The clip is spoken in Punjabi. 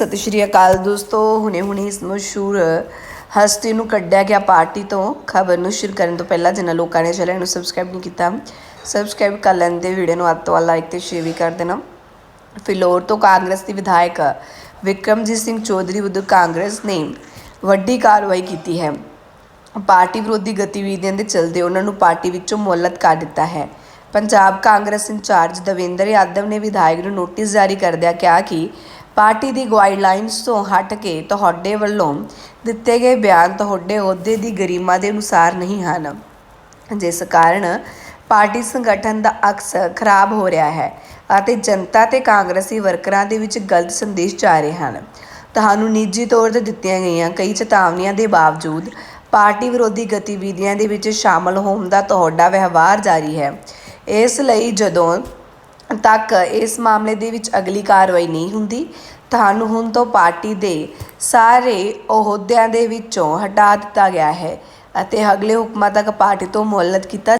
ਸਤਿ ਸ਼੍ਰੀ ਅਕਾਲ ਦੋਸਤੋ ਹੁਣੇ ਹੁਣੇ ਇਸ ਮਸ਼ਹੂਰ ਹਸਤੀ ਨੂੰ ਕੱਢਿਆ ਗਿਆ ਪਾਰਟੀ ਤੋਂ। ਖਬਰ ਨੂੰ ਸ਼ੇਅਰ ਕਰਨ ਤੋਂ ਪਹਿਲਾਂ ਜਿਨ੍ਹਾਂ ਲੋਕਾਂ ਨੇ ਚੈਨਲ ਨੂੰ ਸਬਸਕ੍ਰਾਈਬ ਨਹੀਂ ਕੀਤਾ ਸਬਸਕ੍ਰਾਈਬ ਕਰ ਲੈਂਦੇ ਵੀਡੀਓ ਨੂੰ ਅੱਧ ਤੋਂ ਲਾਈਕ ਤੇ ਸ਼ੇਅਰ ਵੀ ਕਰ ਦੇਣਾ। ਫਿਲੌਰ ਤੋਂ ਕਾਂਗਰਸ ਦੀ ਵਿਧਾਇਕ ਵਿਕਰਮਜੀਤ ਸਿੰਘ ਚੌਧਰੀ ਵਿਰੁੱਧ ਕਾਂਗਰਸ ਨੇ ਵੱਡੀ ਕਾਰਵਾਈ ਕੀਤੀ ਹੈ। ਪਾਰਟੀ ਵਿਰੋਧੀ ਗਤੀਵਿਧੀਆਂ ਦੇ ਚਲਦੇ ਉਹਨਾਂ ਨੂੰ ਪਾਰਟੀ ਵਿੱਚੋਂ ਮੁਅੱਤਲ ਕਰ ਦਿੱਤਾ ਹੈ। ਪੰਜਾਬ ਕਾਂਗਰਸ ਇੰਚਾਰਜ ਦਵਿੰਦਰ ਯਾਦਵ ਨੇ ਵਿਧਾਇਕ ਨੂੰ ਨੋਟਿਸ ਜਾਰੀ ਕਰਦਿਆਂ ਕਿਹਾ ਕਿ ਪਾਰਟੀ ਦੀ ਗਾਈਡਲਾਈਨਸ ਤੋਂ ਹਟ ਕੇ ਤੁਹਾਡੇ ਵੱਲੋਂ ਦਿੱਤੇ ਗਏ ਬਿਆਨ ਤੁਹਾਡੇ ਅਹੁਦੇ ਦੀ ਗਰਿਮਾ ਦੇ ਅਨੁਸਾਰ ਨਹੀਂ ਹਨ। ਜਿਸ ਕਾਰਨ ਪਾਰਟੀ ਸੰਗਠਨ ਦਾ ਅਕਸ ਖਰਾਬ ਹੋ ਰਿਹਾ ਹੈ ਅਤੇ ਜਨਤਾ ਤੇ ਕਾਂਗਰਸੀ ਵਰਕਰਾਂ ਦੇ ਵਿੱਚ ਗਲਤ ਸੰਦੇਸ਼ ਜਾ ਰਹੇ ਹਨ। ਤੁਹਾਨੂੰ ਨਿੱਜੀ ਤੌਰ ਤੇ ਦਿੱਤੀਆਂ ਗਈਆਂ ਕਈ ਚੇਤਾਵਨੀਆਂ ਦੇ ਬਾਵਜੂਦ ਪਾਰਟੀ ਵਿਰੋਧੀ ਗਤੀਵਿਧੀਆਂ ਦੇ ਵਿੱਚ ਸ਼ਾਮਲ ਹੋਣ ਦਾ ਤੁਹਾਡਾ ਵਿਵਹਾਰ ਜਾਰੀ ਹੈ। ਇਸ ਲਈ ਜਦੋਂ ਤੱਕ ਇਸ ਮਾਮਲੇ ਦੇ ਵਿੱਚ ਅਗਲੀ ਕਾਰਵਾਈ ਨਹੀਂ ਹੁੰਦੀ। ਤੁਹਾਨੂੰ ਹੁਣ ਤੋਂ ਪਾਰਟੀ ਦੇ ਸਾਰੇ ਅਹੁਦਿਆਂ ਦੇ ਵਿੱਚੋਂ ਹਟਾ ਦਿੱਤਾ ਗਿਆ ਹੈ ਅਤੇ ਅਗਲੇ ਹੁਕਮਾਂ ਤੱਕ ਪਾਰਟੀ ਤੋਂ ਮੁਅੱਤਲ ਕੀਤਾ